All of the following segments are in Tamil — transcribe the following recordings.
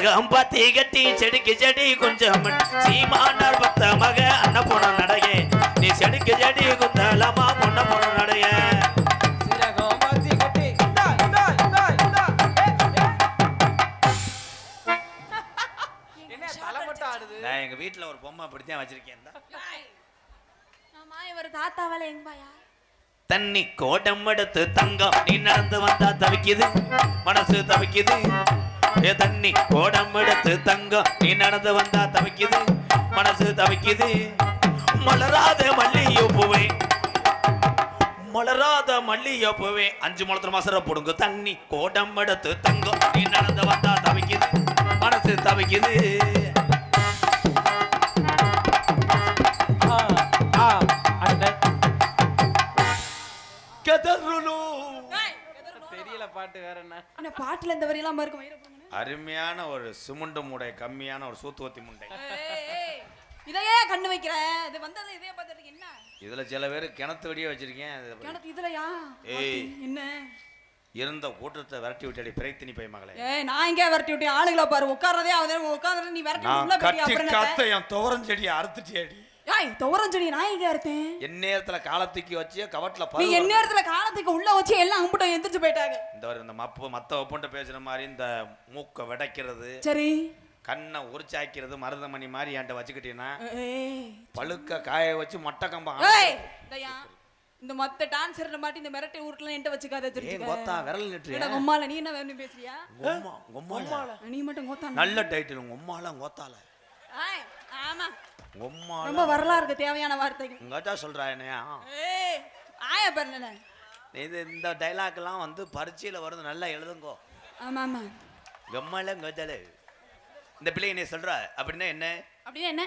சீரகம் பத்தி கட்டி செடிக்கு செடி கொஞ்சம் சீமானார் பத்த மக அண்ண போன நடைய நீ செடிக்கு செடி குந்தலமா பொண்ண போன நடைய நான் எங்க வீட்டுல ஒரு பொம்மை அப்படித்தான் வச்சிருக்கேன் இவர் தாத்தாவால எங்க பாயா தண்ணி கோடம் எடுத்து தங்கம். நீ நடந்து வந்தா தவிக்குது மனசு தவிக்குது. ஏ தண்ணி கோடம் எடுத்து தங்கம். நீ நடந்து வந்தா தவிக்குது மனசு தவிக்குது. மலராத மல்லியோ பூவே மலராத மல்லியோ பூவே. அஞ்சு முளத்துல மசர போடுங்க தண்ணி கோடம் எடுத்து தங்கம். நீ நடந்து வந்தா தவிக்குது மனசு தவிக்குது. பாட்டு வேற என்ன? ஆனா பாட்டுல இந்த வரி எல்லாம் இருக்கும். அருமையான ஒரு சிமுண்டு முடை கம்மியான ஒரு சூத்துவத்தி முண்டை இதையே கண்ணு வைக்கிறேன் இது வந்தது இதே பார்த்துட்டு. என்ன? இதுல சில பேர் கிணத்து வெடியே வச்சிருக்கேன். கிணத்து இதுலயா? ஏய். என்ன? இருந்த கூட்டத்தை விரட்டி விட்டாடி பிரைத்தினி பை மகளே. ஏய் நான் இங்கே விரட்டி விட்டேன். ஆளுகளை பாரு உட்காரதே ஆகுது உட்கார்றது நீ விரட்டி உள்ள கட்டி அப்புறம் காத்த? என் துவரஞ்செடியை அறுத்துட்டியாடி ஏய் செடி நான் இங்கே அறுத்தேன்? என் நேரத்துல காலத்துக்கு வச்சு கவட்ல நீ என் நேரத்துல காலத்துக்கு உள்ள வச்சு எல்லாம் அம்பிட்டும் எந்திரிச்சு போயிட்டாங்க. இந்த ஒரு இந்த மப்பு மத்த ஒப்பன்ட்ட பேசுற மாதிரி இந்த மூக்க விடைக்கிறது சரி. கண்ணை உரிச்சாக்கிறது மருதமணி மாதிரி என்கிட்ட வச்சுக்கிட்டீங்கன்னா பழுக்க காய வச்சு மொட்டை கம்பம் இந்த மத்த டான்ஸர் மாட்டி இந்த மிரட்டை ஊருக்குலாம் என்கிட்ட வச்சுக்காத தெரிஞ்சுக்க கோத்தா விரல் நெட்டு கொம்மால நீ என்ன வேணும் பேசுறியா உம்மால நீ மட்டும் கோத்தா. நல்ல டைட்டில் உங்க உம்மால கோத்தால. ஆமா. உம்மால ரொம்ப வரலாறுக்கு தேவையான வார்த்தைகள். உங்கட்டா சொல்றா என்னையா? ஏய் ஆயா பாருங்க இது இந்த டைலாக்லாம் வந்து பரீட்சையில் வருது நல்லா எழுதுங்கோ. ஆமா ஆமா கம்மால கதல இந்த பிள்ளை என்ன சொல்ற? அப்படின்னா என்ன? அப்படின்னா என்ன?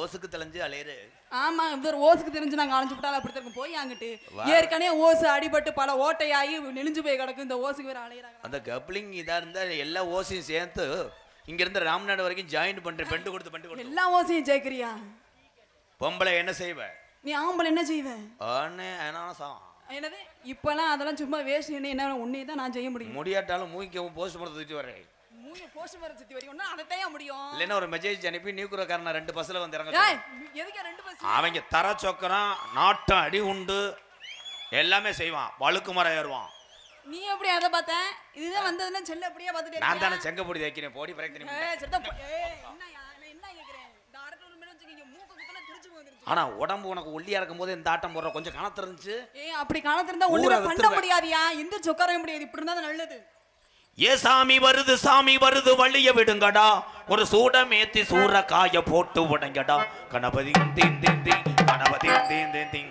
ஓசுக்கு தெளிஞ்சு அலையிறு. ஆமா இவர் ஓசுக்கு தெரிஞ்சு நாங்க அலைஞ்சு விட்டாலும் அப்படி இருக்கும். போய் அங்கிட்டு. ஏற்கனவே ஓசு அடிபட்டு பல ஓட்டையாகி நெளிஞ்சு போய் கிடக்கு. இந்த ஓசுக்கு வேற அலையிறாங்க அந்த கப்ளிங் இதா இருந்தா எல்லா ஓசையும் சேர்த்து இங்க இருந்து ராம்நாடு வரைக்கும் ஜாயின் பண்றேன். பெண்டு கொடுத்து பெண்டு கொடுத்து. எல்லா ஓசையும் ஜெயிக்கிறியா? பொம்பளை என்ன செய்வ? நீ ஆம்பளை என்ன செய்வ? ஆனே சாவம் என்னது? இப்பெல்லாம் அதெல்லாம் சும்மா வேஸ்ட் என்ன உன்னை தான் நான் செய்ய முடியும். முடியாட்டாலும் மூய்க்கவும் போஸ்ட் மரத்தை தூக்கி வரேன் மூணு போஸ்ட் மரம் சுத்தி வரைக்கும் ஒன்றும் அதை முடியும். இல்லைன்னா ஒரு மெசேஜ் அனுப்பி நியூக்குறக்காரனை ரெண்டு பஸ்ல வந்து இறங்க. எதுக்கு ரெண்டு பஸ் அவங்க தர சொக்கறான் நாட்டம் அடி உண்டு. எல்லாமே செய்வான். வழுக்கு மரம் ஏறுவான். நீ எப்படி அதை பார்த்த? இதுதான் வந்ததுன்னா செல்ல அப்படியே பார்த்துட்டு நான் தானே இருக்கியா? செங்கப்பொடி தைக்கிறேன் போடி பிரச்சனை? இந்த. ஆனா உடம்பு உனக்கு ஒல்லியா இருக்கும் போது இந்த ஆட்டம் போடுற கொஞ்சம் கணத்து இருந்துச்சு. ஏய், அப்படி காலத்திருந்தா ஊரை ஒண்ணுமே பண்ண. முடியாதுயா? எந்திரிச்சு உட்காரவே முடியாது. இப்படி இருந்தா நல்லது. ஏ சாமி வருது சாமி வருது வழிய விடுங்கடா. ஒரு சூடமேத்தி சூற காய போட்டு உடைங்கடா. கணபதி தீன் தீன் தீன் கணபதி தீன் தீன் தீன்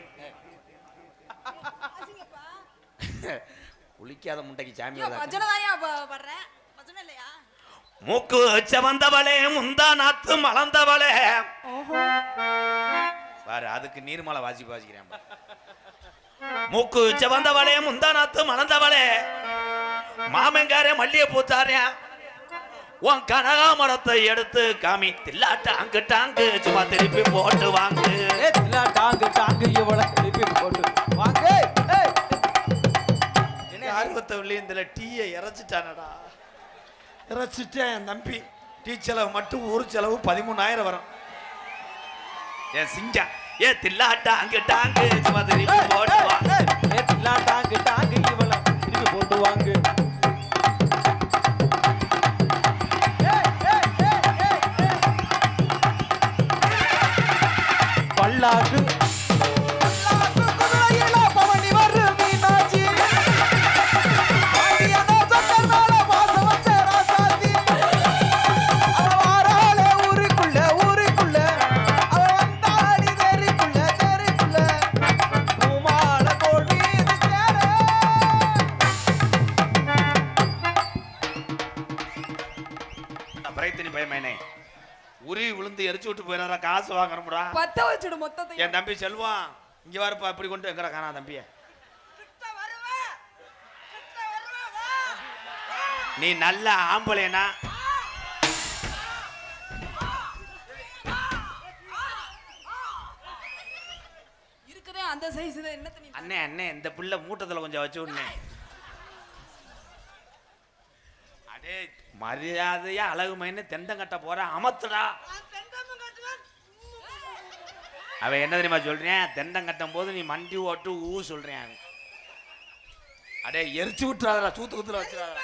குளிக்காத முட்டைக்கு சாமி மூக்கு செவந்தவளே முந்தா நாத்து மலர்ந்தவளே. பாரு அதுக்கு நீர்மலை வாசி வாசிக்கிறேன். மூக்கு செவந்தவளே முந்தா நாத்து மலர்ந்தவளே. மாமங்காரே மல்லிகை பூத்தாரே. உன் கனகாமரத்தை எடுத்து காமி தில்லாட்ட அங்கு டாங்கு சும்மா திருப்பி போட்டு வாங்கு. ஏ தில்லா டாங்கு டாங்கு இவ்வளவு திருப்பி போட்டு ஆர்வத்தை இந்த டீயை இறைச்சிட்டானடா. இறைச்சிட்டேன் என் தம்பி. டீ செலவு மட்டும் ஒரு செலவு பதிமூணாயிரம் வரும். என் சிங்கம் ஏ தில்லாட்ட அங்கு டாங்கு சும்மா திருப்பி போட்டு வாங்க ஏ தில்லா டாங்கு டாங்கு இவ்வளவு திருப்பி போட்டு வாங்க. ஏய், ஏய், ஏய், ஏய், ஏய். பல்லாக்கு பல்லாக்கு பத்த வச்சுடு மொத்தத்தை என் தம்பி செல்வான் இங்க வரப்பா இப்படி கொண்டு எங்கடா காணா தம்பிய. நீ நல்ல ஆம்பளைனா இருக்குதே அந்த சைஸ் தான். என்ன தண்ணி அண்ணே அண்ணே இந்த பிள்ளை மூட்டத்துல கொஞ்சம் வச்சு விடனே டேய் மரியாதையா அழகு மைன்னு தெண்டம் கட்ட போற அமத்துடா. அவன் என்ன தெரியுமா சொல்றேன்? தெண்டம் கட்டும் போது நீ மண்டி ஓட்டு ஊ சொல்றேன் அடே எரிச்சு விட்டுறாதடா சூத்து குத்துல வச்சிடாதடா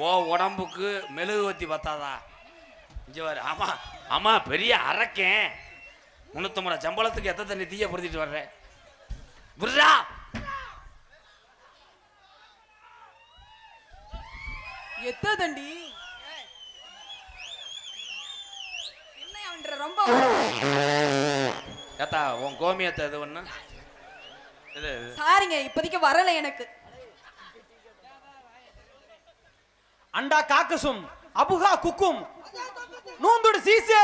ஓ உடம்புக்கு மெழுகு வத்தி பத்தாதா? இங்க பாரு ஆமா ஆமா பெரிய அரக்கேன். முன்னூத்தம்பது சம்பளத்துக்கு எத்த தண்ணி தீய பொருத்திட்டு வர்றேன் விடுறா. எத்த தண்டி? அவன்ற ரொம்ப ஏத்தா உன் கோமியத்தை இது ஒண்ணு? இது இது. சாரிங்க இப்போதைக்கு வரல எனக்கு. அண்டா காக்கசும் அபுகா குக்கும். நூந்துடு சீசே.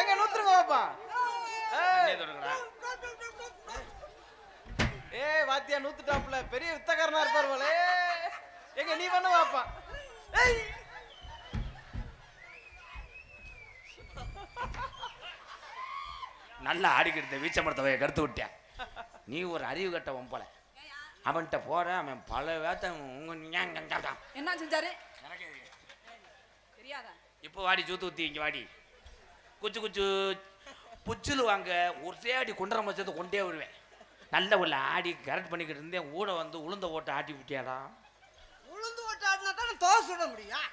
எங்க நூத்துருங்க பாப்பா. தண்ணியை தொடுங்கடா. ஏ வாத்தியா நூத்துட்டாப்ல பெரிய வித்தக்காரனா இருப்பார் போல. எங்க நீ பண்ண பாப்பா. ஏய். நல்லா ஆடிக்கிட்டு வீச்ச மரத்தை கருத்து விட்டேன். நீ ஒரு அறிவு கட்ட போல. அவன்கிட்ட போற அவன் பல வேத்த உங்க. என்ன செஞ்சாரு? தெரியாதா? இப்போ வாடி சூத்து ஊத்தி இங்க வாடி. குச்சு குச்சு புச்சுலு வாங்க ஒரே அடி குண்டரம் வச்சது கொண்டே வருவேன். நல்ல உள்ள ஆடி கரெக்ட் பண்ணிக்கிட்டு இருந்தேன். ஊட வந்து உளுந்த ஓட்ட ஆட்டி விட்டியாடா. உளுந்து ஓட்டு ஆடினா தானே தோசை சுட முடியும்?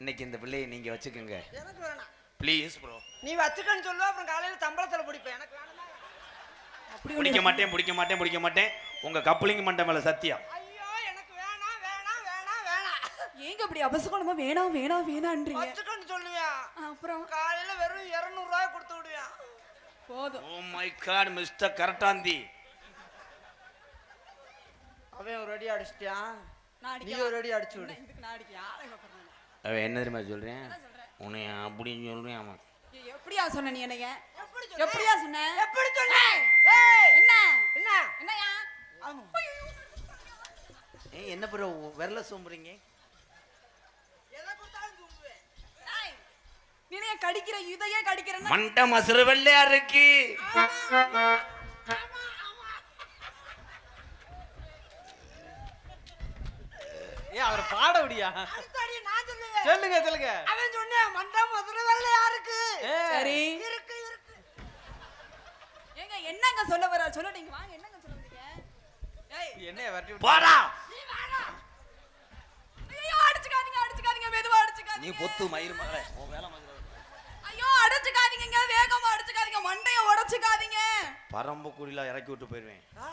இன்னைக்கு இந்த பிள்ளையை நீங்க வச்சுக்கோங்க. எனக்கு வேணாம். ப்ளீஸ் ப்ரோ நீ வச்சுக்கன்னு சொல்லுவ அப்புறம் காலையில சம்பளத்துல பிடிப்பேன். எனக்கு வேணாம் அப்படி பிடிக்க மாட்டேன் பிடிக்க மாட்டேன் பிடிக்க மாட்டேன். உங்க கப்பலிங்க மண்டை மேல சத்தியம் ஐயோ எனக்கு வேணாம் வேணாம் வேணாம் வேணாம். ஏங்க அப்படி அபசகுணமா வேணாம் வேணாம் வேணான்றீங்க? வச்சுக்கன்னு சொல்லுவேன் அப்புறம்? காலையில வெறும் இருநூறு ரூபாய் கொடுத்து விடுவேன் போதும். ஓ மை காட் மிஸ்டர் கரட்டாந்தி. அவன் ஒரு அடி அடிச்சிட்டான் நான் நீ ஒரு அடி அடிச்சு விடு. இதுக்கு நான் அடிக்க யாரை? அவன் என்ன தெரியுமா சொல்றேன்? உன்னை அப்படின்னு சொல்றேன் அவன் ஏய், எப்படியா சொன்ன நீ என்னைய? எப்படியா சொன்ன? எப்படி சொன்ன? ஏய், என்ன? என்ன? என்னயா? ஆமா. ஏய் என்ன ப்ரோ விரல சோம்புறீங்க? எதை கொடுத்தாலும் தூங்குவேன் ஏய், நீ என்னைய கடிக்கிற இதையே கடிக்கிறேன்னா? மண்டை மசுறு வெள்ளையா இருக்கு. ஏ அவரை பாட சொல்லுவேன். சொல்லுங்க சொல்லுங்க. அவன் சொன்னேன் மண்டா மதுரை வெள்ளை யாருக்கு? சரி. இருக்கு இருக்கு. ஏங்க என்னங்க சொல்ல வர? சொல்ல நீங்க வாங்க என்னங்க சொல்ல வந்தீங்க? ஏய். என்னைய வரட்டி போடா ஐயோ அடிச்சுக்காதீங்க அடிச்சுக்காதீங்க மெதுவா நீ அடிச்சுக்காதீங்க பொத்து மயிர் மகளே. உன் வேலை மகளே ஐயோ அடிச்சுக்காதீங்க வேகமா அடிச்சுக்காதீங்க மண்டைய உடைச்சுக்காதீங்க. பரம்பு குடியில இறக்கி விட்டு போயிடுவேன் ஆ?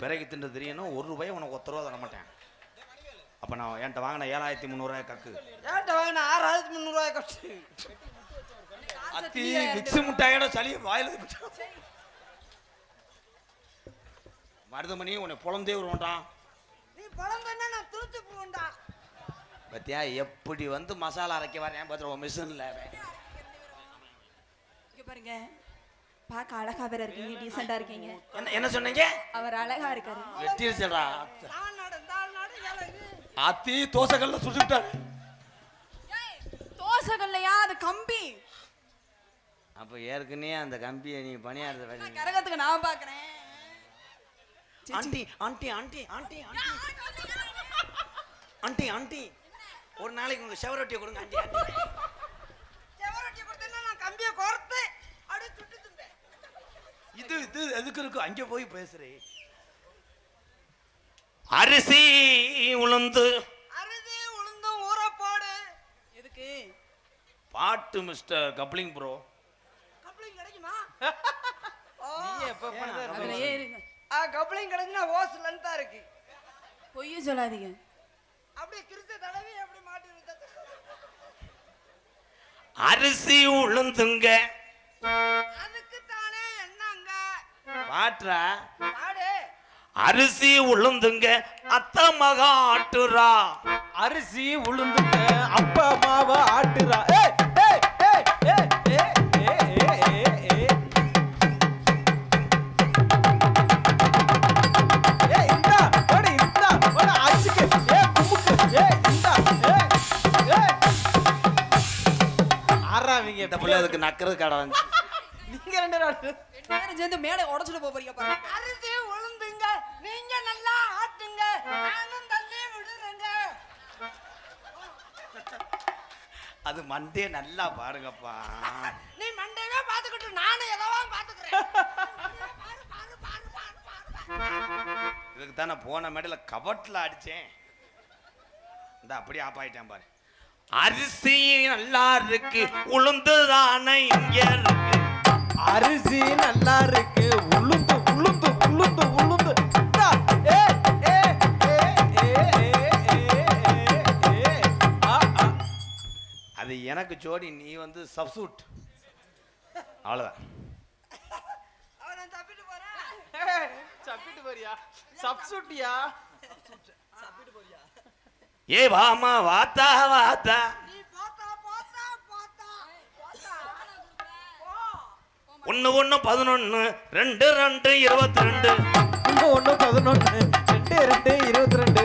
பிறகு திண்டு தெரியணும் ஒரு ரூபாய் உனக்கு ஒத்த ரூபா தர மாட்டேன் அப்ப நான் என்கிட்ட வாங்கின ஏழாயிரத்தி முந்நூறுவாய் கக்கு. ஏன்ட்ட வாங்கின ஆறாயிரத்தி முந்நூறு ரூபாய் கட்டு அத்தி மிக்ஸி முட்டாயோட சளி வாயில மருதமணி உன்னை புலந்தே வருவான்டான் நீ பழம் தானே நான் துருத்து போண்டா பத்தியா எப்படி வந்து மசாலா அரைக்க வரேன் பார்த்துருவோம் மிஷினில். இங்க பாருங்க. பார்க்க அழகா வேற இருக்கீங்க டீசெண்டா இருக்கீங்க. என்ன என்ன சொன்னீங்க? அவர் அழகா இருக்காரு. வெட்டிருச்சடா நான் அத்தி தோசைகள்ல சுட்டுட்டாரு ஏய், தோசைகள்லையா அது கம்பி? அப்போ ஏற்கனவே அந்த கம்பியை நீ பணியாரத வேலை நான் கரகத்துக்கு நான் பாக்குறேன். Aunty aunty aunty aunty aunty. Aunty aunty. ஒரு நாளைக்கு உங்க செவரொட்டியை கொடுங்க ஆண்டி ஆண்டி. செவரொட்டி கொடுத்தேன்னா நான் கம்பியை கோர்த்து அப்படியே சுட்டு இது இது எதுக்கு இருக்கு? அங்கே போய் பேசுறேன் அரிசி உளுந்து. அரிசி உளுந்தும் ஊற போடு எதுக்கு? பாட்டு மிஸ்டர் கப்ளிங் ப்ரோ கப்ளிங் கிடைக்குமா? நீ எப்ப பண்ணத அதுலயே இருங்க ஆ கப்ளிங் கிடைச்சுன்னா ஓஸ் லென்த்தா இருக்கு. பொய்ய சொல்லாதீங்க. அப்படியே கிறிஸ்த தடவி அப்படி மாட்டி விட்டது அரிசி உளுந்துங்க. அதுக்கு தானே என்னங்க? பாட்டுறா பாடு. அரிசி உளுந்துங்க அத்த மகா ஆட்டுறா. அரிசி உளுந்துங்க அப்பா மாவா ஆட்டுறா. அதுக்கு நக்கிறது கடை வந்து நீங்க ரெண்டு நாள் சேர்ந்து மேடை உடச்சிட்டு போறீங்க பாருங்க. அது மண்டே நல்லா பாருங்கப்பா. நீ மண்டையவே பாத்துக்கிட்டு நானும் எதவா பாத்துக்கிறேன் பாரு பாரு பாரு பாரு பாரு இதுக்கு தான் போன மேடையில கபட்டில் அடிச்சேன். இந்த அப்படியே ஆப் ஆயிட்டேன் பாரு. அரிசி நல்லா இருக்கு உளுந்து தானே இங்க இருக்கு. அரிசி நல்லா இருக்கு உளுந்து உளுந்து உளுந்து உளுந்து. எனக்கு ஜோடி நீ வந்து சப்சூட் அவ்வளோதான் ஏ வாமா வாத்தா வாத்தா. ஒன்று ஒன்று பதினொன்று ரெண்டு ரெண்டு இருபத்தி ரெண்டு. ஒன்று பதினொன்று ரெண்டு ரெண்டு இருபத்தி ரெண்டு.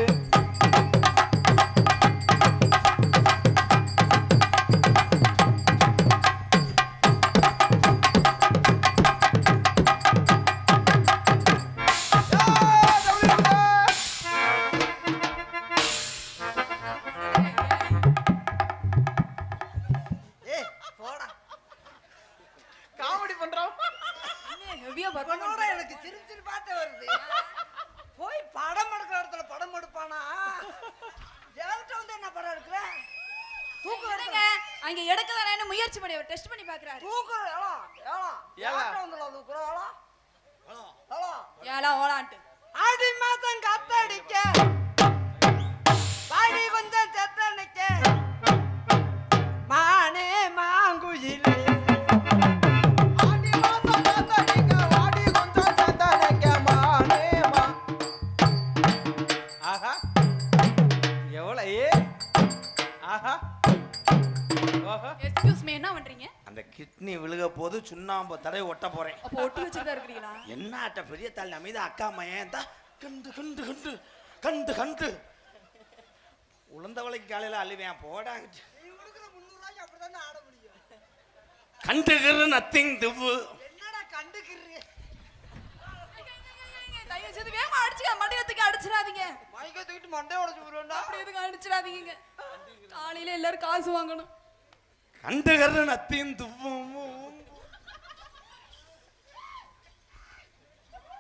எனக்கு சிரிப்பு சிரிப்பாட்ட வருது. போய் படம் எடுக்கிற இடத்துல படம் எடுப்பானா? என்கிட்ட வந்து என்ன படம் எடுக்கிற? தூக்கம் என்னங்க? அங்க எடுக்க தானே முயற்சி பண்ணி டெஸ்ட் பண்ணி பாக்குறாரு. ஏலா ஏலா. ஏலா. தூக்குற? ஏலா. ஏலா. ஏலா. ஓலான்ட்டு. ஆடி மாதம் காத்தடிக்க. பாடி கொஞ்சம். எக்ஸ்கியூஸ் மீ என்ன பண்றீங்க? அந்த கிட்னி விழுக போது சுண்ணாம்பு தடவை ஒட்ட போறேன். அப்போ ஒட்டி வச்சுட்டு இருக்கிறீங்களா? என்ன ஆட்ட பெரிய தாள் அமைதி அக்கா மையன் தான் கண்டு கண்டு கண்டு கண்டு கண்டு. உளுந்தவளைக்கு காலையில அழுவேன். ஆட முடியும் கண்டுகிற நத்திங் திவ்வு. என்னடா கண்டுக்கிறீங்க தயவு செய்து வேகமா அடிச்சுக்க. மண்டயத்துக்கு அடிச்சிடாதீங்க. மைக்க தூக்கிட்டு மண்டையை உடச்சு அப்படி எதுக்கு அடிச்சிடாதீங்க. காலையில எல்லாரும் காசு வாங்கணும். கண்டகரன் அத்தையும் துவ்வும்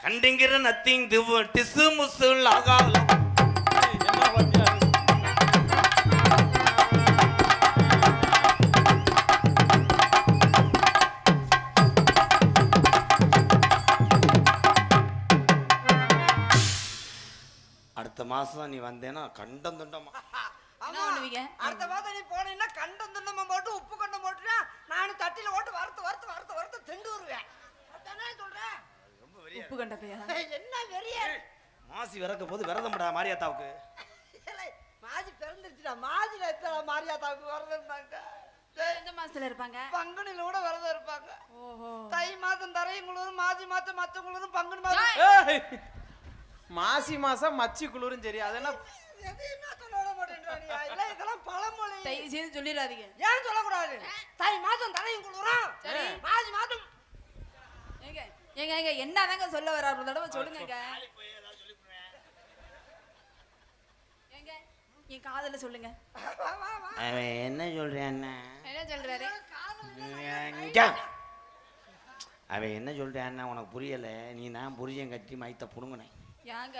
கண்டிங்கிற நத்திங் திவ்வு டிசு முசு லாகாலம் அடுத்த மாசம் நீ வந்தேன்னா கண்டம் துண்டமா? என்ன பண்ணுவீங்க? அடுத்த மாதம் நீ போனீங்கன்னா கண்டம் துண்டமா போட்டு உப்பு கண்டம் போட்டுனா நானும் தட்டில ஓட்டு வறுத்து வறுத்து வறுத்து வறுத்து திண்டு வருவேன். அதானே சொல்றேன். உப்பு கண்டப்பையா என்ன வெறிய? மாசி விறக்க போது விரதம்டா மாரியாத்தாவுக்கு. மாஜி பிறந்துருச்சுடா. மாஜில எத்தனை மாரியாத்தாவுக்கு விரதம் இருந்தாங்க? எந்த மாசத்துல இருப்பாங்க? பங்குனில கூட விரதம் இருப்பாங்க. ஓஹோ. தை மாதம் தரையும் குளிரும் மாசி மாதம் மத்த குளிரும் பங்குனி மாதம். மாசி மாசம் மச்சி குளிரும் சரி. அதெல்லாம் இல்ல இதெல்லாம் பழமொழி. தயவு செய்து சொல்லிடாதீங்க. ஏன் சொல்லக்கூடாது? தை மாதம் தரையும் குளிரும். சரி. மாசி மாதம். ஏங்க ஏங்க ஏங்க என்னதாங்க சொல்ல வர ஒரு தடவை சொல்லுங்க ஏங்க என் காதல சொல்லுங்க. என்ன சொல்றான் என்ன? சொல்றாரு? அவன் என்ன சொல்றான்னா உனக்கு புரியல. நீ நான் புரிஜன் கட்டி மைத்த புடுங்கினேன். ஏங்க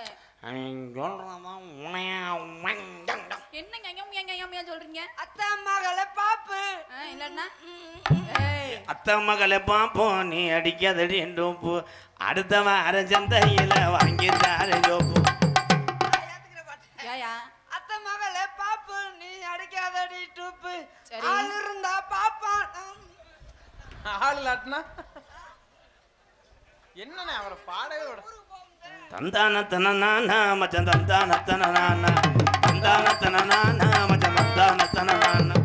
என்னங்க சொல்றீங்க? அத்தை மகளை பாப்பு. இல்லன்னா? ஏய். அத்த மகளை பார்ப்போம் நீ அடிக்காதடி டோப்பு அடுத்தவன் அரை சந்தையில வாங்கி தார ஜோப்பு அத்தை மகளே பாப்பு நீ அடிக்காதடி டூப்பு. ஆள் இருந்தா பாப்பான் ஆள் என்னண்ணே அவரை பாடவே விட தந்தான தனநானா மச்சன் தந்தான தனநானா தந்தான தனநானா மச்சன் தந்தான தனநானா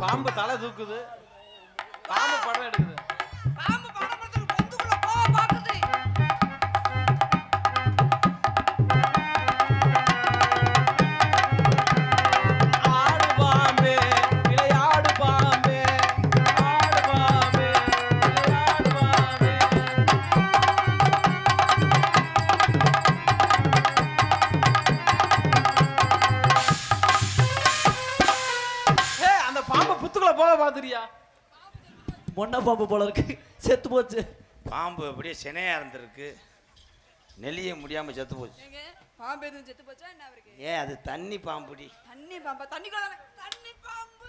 பாம்பு தலை தூக்குது? பாம்பு போல இருக்கு. செத்து போச்சு. பாம்பு அப்படியே சினையா இருந்திருக்கு. நெளிய முடியாம செத்து போச்சு. ஏங்க பாம்பு எதுவும் செத்து போச்சா என்ன அவருக்கு? ஏ அது தண்ணி பாம்புடி. தண்ணி பாம்பா தண்ணிக்குள்ள தண்ணி பாம்பு.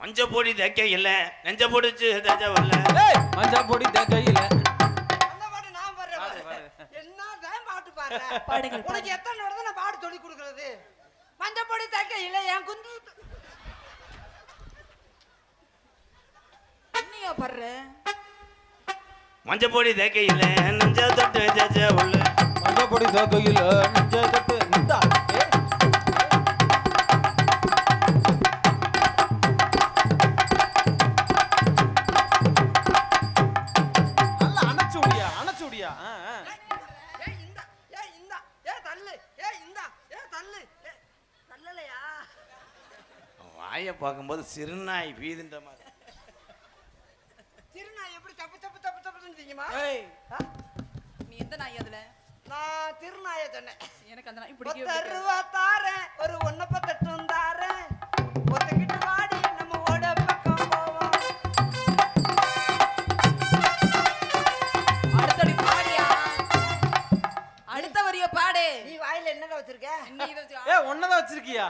மஞ்ச பொடி தைக்க இல்ல. நெஞ்ச பொடிச்சு தஜவல்ல ஏய் மஞ்சா பொடி பாட்டு பாடுறேன் பாடு, பாரு. பாடு. என்னதான் பாட்டு பாடுற? பாடுங்கள், உனக்கு எத்தனை நான் பாட்டு சொல்லி கொடுக்கறது? மஞ்சப்பொடி தைக்க இல்ல என் குந்து. என்னையா படுற? மஞ்ச பொடி தைக்க இல்ல நெஞ்ச தொட்டு தஜவல்ல மஞ்சா பொடி கையில நெஞ்ச கட்டு இந்தா ஏய். நல்லா அணைச்சு விடியா அணைச்சு விடியா ஆ, ஆ. ஏய் இந்தா ஏய் இந்தா ஏ தள்ளு ஏய் இந்தா ஏ தள்ளு ஏய், தள்ளலையா வாயை பார்க்கும்போது சிறுநாய் வீதுன்ற மாதிரி திருநாய் எப்படி தப்பு தப்பு தப்பு தப்புன்னு தெரியுமா? ஏய். நீ எந்த நாய் அதுல? நான் திருநாயை சொன்னேன். எனக்கு அந்த நாய் பிடிக்கவே ரூபா தாரேன். ஒரு ஒன்ன பத்தட்டும் தாரேன். ஒத்துக்கிட்டு வாடி நம்ம ஓட பக்கம் போவோம். அடுத்தடி பாடியா? அடுத்த வரிய பாடு. நீ வாயில என்னடா வச்சிருக்க? என்ன இதை வச்சு- ஏய் ஒன்னதான் வச்சிருக்கியா?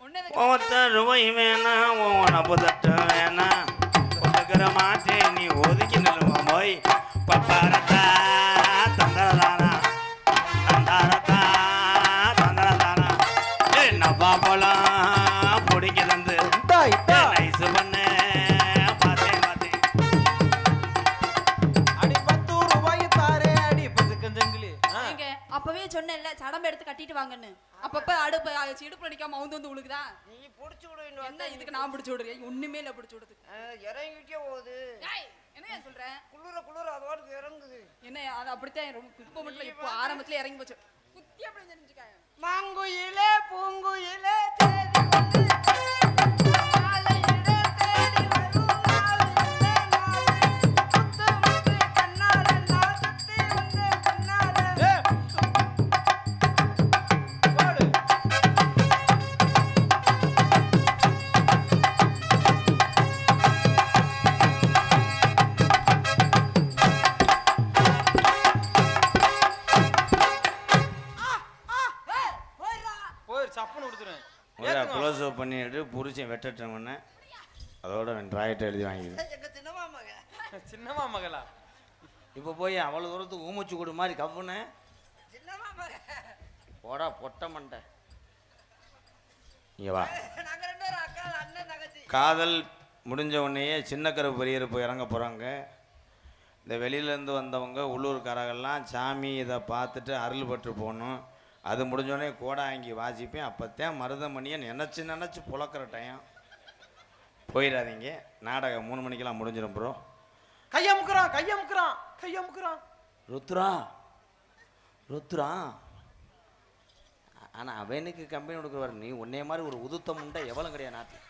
ஒண்ணே வச்சு- ஒத்த ரூபாய் வேணாம் உனப்பு வாங்கன்னு. அப்பப்ப அடுப்பு அஹ், இடுப்புல நிக்காம அவுந்து வந்து உழுகுதா? நீ புடிச்சு விடு என்ன இதுக்கு நான் பிடிச்சு விடுறேன் ஒண்ணுமே இல்ல பிடிச்சு விடுறது. இறங்கிட்டே போகுது ஏய், என்னய்யா சொல்ற? குளிர குளிர அது வாட்டுக்கு இறங்குது. என்ன அது அப்படித்தான் ரொம்ப இப்ப மட்டும் இப்போ ஆரம்பத்துல இறங்கி போச்சு. குத்தி அப்படி தெரிஞ்சுக்க மாங்குயிலே பூங்குயிலே தேடி ட்ராயிட்ட எழுதி வாங்கிது சின்னமா மகளா? இப்போ போய் அவ்வளோ தூரத்துக்கு ஊமச்சு கொடு மாதிரி கவ்வுன்னு. போடா பொட்ட மண்டை. இங்கே வா. நாங்க ரெண்டு பேரும் அக்கா அண்ணன் தங்கச்சி. காதல் முடிஞ்ச உடனேயே சின்ன கருப்பு பெரிய கருப்பு இறங்க போகிறாங்க இந்த வெளியிலேருந்து வந்தவங்க உள்ளூர்காரங்கெல்லாம் சாமி இதை பார்த்துட்டு அருள் பட்டு போகணும். அது முடிஞ்சோடனே கோடாங்கி வாசிப்பேன். அப்போத்தான் மருதமணியை நினச்சி நினச்சி புழக்கிற டைம் போயிடாதீங்க. நாடகம் மூணு மணிக்கெல்லாம் முடிஞ்சிடும் ப்ரோ கைய முக்குறான் கைய முக்குறான் கைய முக்குறான். ருத்ரா ருத்ரா. ஆனால் அவனுக்கு கம்பெனி கொடுக்குறவர் நீ உன்னைய மாதிரி ஒரு உதுத்த முண்டை எவ்வளோ கிடையாது நாட்டில்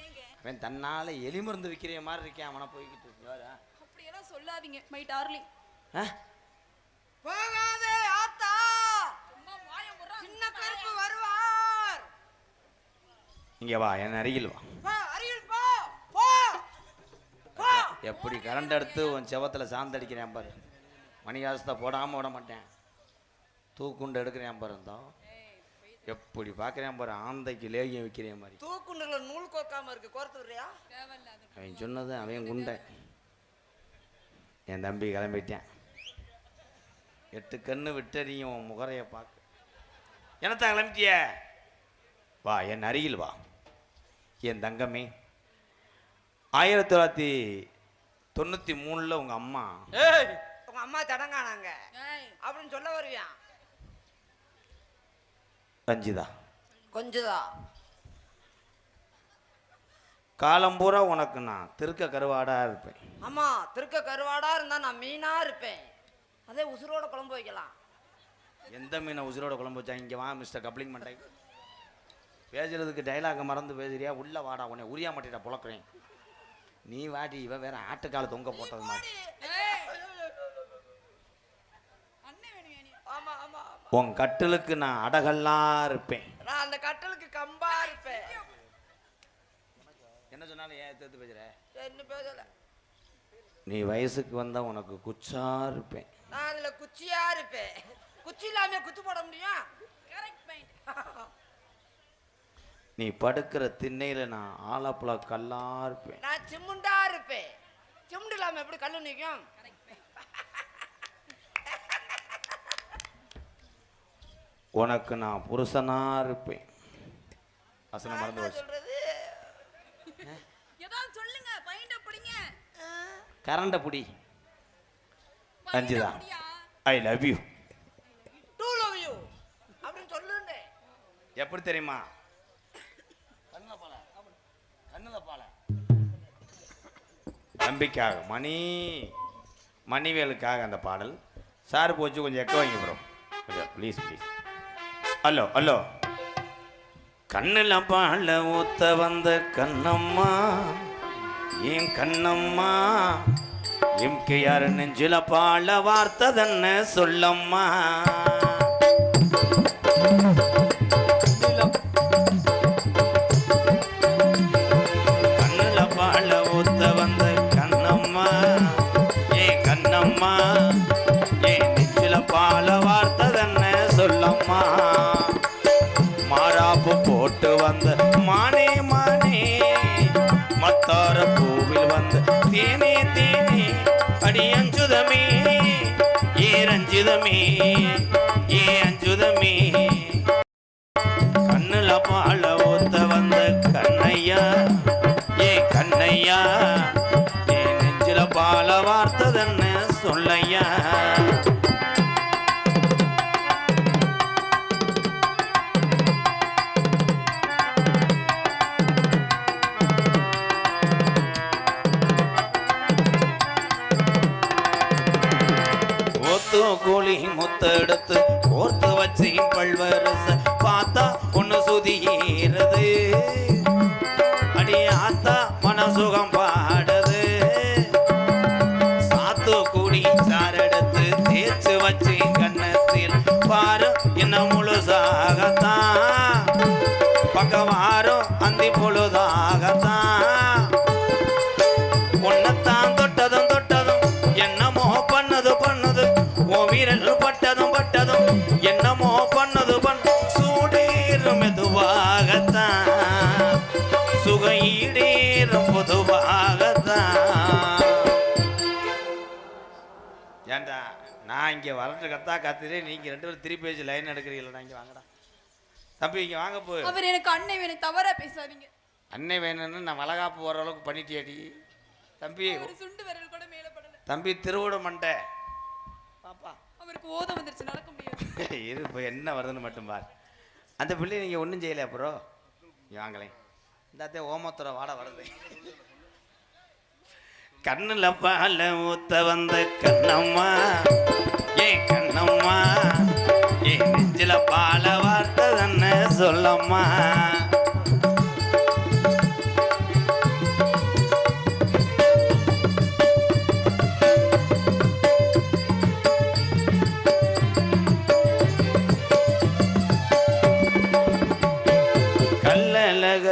ஏங்க அவன் தன்னால் எலி மருந்து விற்கிற மாதிரி இருக்கேன் அவனை போய்கிட்டு இருக்கா அப்படியெல்லாம் சொல்லாதீங்க மை டார்லிங் ஆ? போகாதே ஆத்தா. சின்ன கருப்பு வருவார். இங்கே வா என் அருகில் வா போ அருகில் போ போ போ எப்படி கரண்ட் எடுத்து உன் செவத்தில் சாந்தடிக்கிறேன் பாரு. மணிகாசத்தை போடாமல் விட மாட்டேன். தூக்குண்டு எடுக்கிறேன் பாரு இந்தோ. எப்படி பார்க்குறேன் பாரு ஆந்தைக்கு லேகியம் விற்கிறேன் மாதிரி தூக்குண்டுல நூல் கோக்காம இருக்கு கோர்த்து விடுறியா? தேவையில்லாத அவன் சொன்னது அவன் குண்டை. என் தம்பி கிளம்பிட்டேன். எட்டு கண்ணு விட்டறியும் உன் முகரைய பார்க்க. என்னத்தான் கிளம்பிட்டிய? வா என் அருகில் வா. என் தங்கமே ஆயிரத்தி தொள்ளாயிரத்தி தொண்ணூற்றி மூணில் உங்கள் அம்மா. ஏய். உங்க அம்மா தடங்கானாங்க. ஏய். அப்படின்னு சொல்ல வருவியான் ரஞ்சிதா கொஞ்சதா? காலம் பூரா உனக்கு நான் திருக்க கருவாடா இருப்பேன். ஆமா திருக்க கருவாடா இருந்தா நான் மீனா இருப்பேன். அதே உசுரோட குழம்பு வைக்கலாம். எந்த மீனை உசுரோட குழம்பு வச்சா? இங்கே வா மிஸ்டர் கப்ளிங் மண்டை பேசுறதுக்கு டைலாக மறந்து பேசுறியா? உள்ள வாடா உன்னை உரியா மாட்டிட்டா புழக்கிறேன். நீ வாடி இவ வேற ஆட்டுக்கால தொங்க போட்டது மாதிரி. உன் கட்டிலுக்கு நான் அடகெல்லாம் இருப்பேன். நான் அந்த கட்டலுக்கு கம்பா இருப்பேன். என்ன சொன்னாலும் ஏன் எடுத்து பேசுற? என்ன பேசல? நீ வயசுக்கு வந்தா உனக்கு குச்சா இருப்பேன். நான் அதுல குச்சியா இருப்பேன். குச்சி இல்லாம குத்து போட முடியும்? கரெக்ட் பாயிண்ட் நீ படுக்கிற திண்ணையில நான் ஆலப்புழ கல்லா இருப்பேன் நான் சிமுண்டா இருப்பேன். சிமுண்டு இல்லாம எப்படி கல்லு நிற்கும் உனக்கு நான் புருஷனா இருப்பேன். வசனம் மறந்து சொல்றது? ஏதாவது சொல்லுங்க பாயிண்ட பிடிங்க. கரண்ட புடி. Ranjitha. பிடியா? I love you too love you அப்படின்னு சொல்லுங்க எப்படி தெரியுமா? நம்பிக்காக மணி மணிவேலுக்காக அந்த பாடல். சார் போச்சு கொஞ்சம் எக்க வாங்கி ப்ரோ கொஞ்சம் ப்ளீஸ் ப்ளீஸ் ஹலோ ஹலோ. கண்ணில் பால ஊத்த வந்த கண்ணம்மா ஏன் கண்ணம்மா எம்கேஆர் நெஞ்சில பால வார்த்ததென்ன சொல்லம்மா? தேனே தேனே அடி அஞ்சுதமே ஏ ரஞ்சிதமே ஒத்து கூலி முத்த எடுத்து கோர்த்து வச்சு பல்வரச பார்த்தா ஒன்று சுதியேறது வீரல் பட்டதும் பட்டதும் என்னமோ பண்ணது பண்ண சூடேறும் மெதுவாகத்தான். சுக ஈடேறும் பொதுவாகத்தான். ஏன்டா நான் இங்கே வரட்டு கத்தா கத்துறேன் நீங்கள் ரெண்டு பேரும் திருப்பி வச்சு லைன் எடுக்கிறீங்களா இங்கே வாங்கடா. தம்பி இங்கே வாங்க போ. அவர் எனக்கு அண்ணன் வேணும் தவறா பேசாதீங்க. அன்னை வேணும்னு நான் வளகாப்பு போகிற அளவுக்கு பண்ணிட்டியாடி. தம்பி சுண்டு விரல் கூட மேல தம்பி திருவோட மண்டை. பாப்பா. இவருக்கு ஓதம் வந்துருச்சு நடக்க முடியாது. இது இப்போ என்ன வருதுன்னு மட்டும் பார். அந்த பிள்ளை நீங்கள் ஒன்றும் செய்யலையா ப்ரோ வாங்களேன் இந்தாத்தே ஓமத்துற வாட வருது. கண்ணில் பால ஊத்த வந்த கண்ணம்மா ஏ கண்ணம்மா ஏ நெஞ்சில பால வார்த்தை தானே சொல்லம்மா.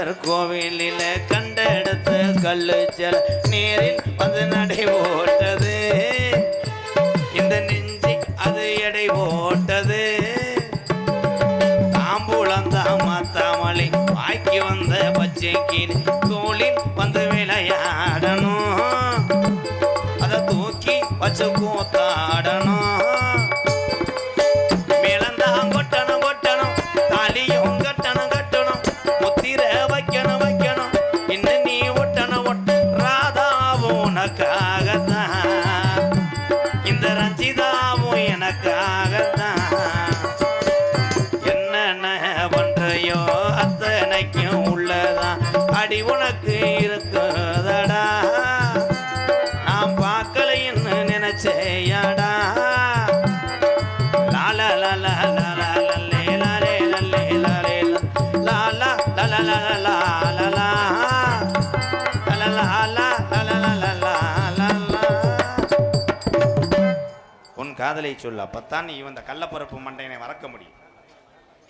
கள்ளழகர் கோவிலில் கண்ட கல்லுச்சல் நேரில் வந்து நடை ஓட்டது. இந்த நெஞ்சி அது எடை ஓட்டது தாம்பூலம் தாமத்தாமலை வாக்கி வந்த பச்சைக்கு தோளில் வந்து விளையாடணும். அதை தூக்கி வச்சு கூத்தாடணும் காதலை சொல்லு. அப்பத்தான் நீ இந்த கள்ளப்பருப்பு மண்டையனை மறக்க முடியும்.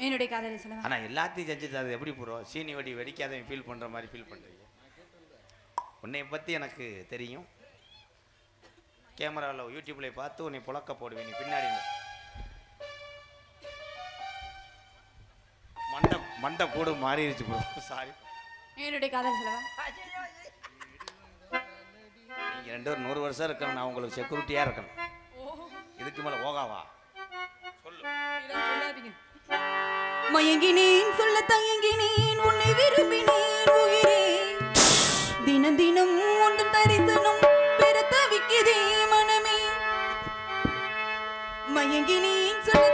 என்னுடைய காதலை சொல்லவா? ஆனா எல்லாத்தையும் செஞ்சது அது எப்படி ப்ரோ சீனி வடி வெடிக்காதவன் ஃபீல் பண்ற மாதிரி ஃபீல் பண்றீங்க. உன்னை பத்தி எனக்கு தெரியும். கேமராவில் யூடியூப்ல பார்த்து உன்னை புழக்க போடுவேன். நீ பின்னாடி. மண்டை மண்டை கூடு மாறிடுச்சு ப்ரோ சாரி என்னுடைய காதலை சொல்லவா? நீங்க ரெண்டு பேரும் நூறு வருஷம் இருக்கணும். நான் உங்களுக்கு செக்யூரிட்டியா இருக்கணும். இதுக்கு மேல ஓகாவா? சொல்லு. மயங்கினேன் சொல்ல தயங்கினேன் உன்னை விரும்பினேன் உயிரே தினம் தினம் உந்தன் தரிசனம் பெற தவிக்குதே மனமே. மயங்கினேன் சொல்ல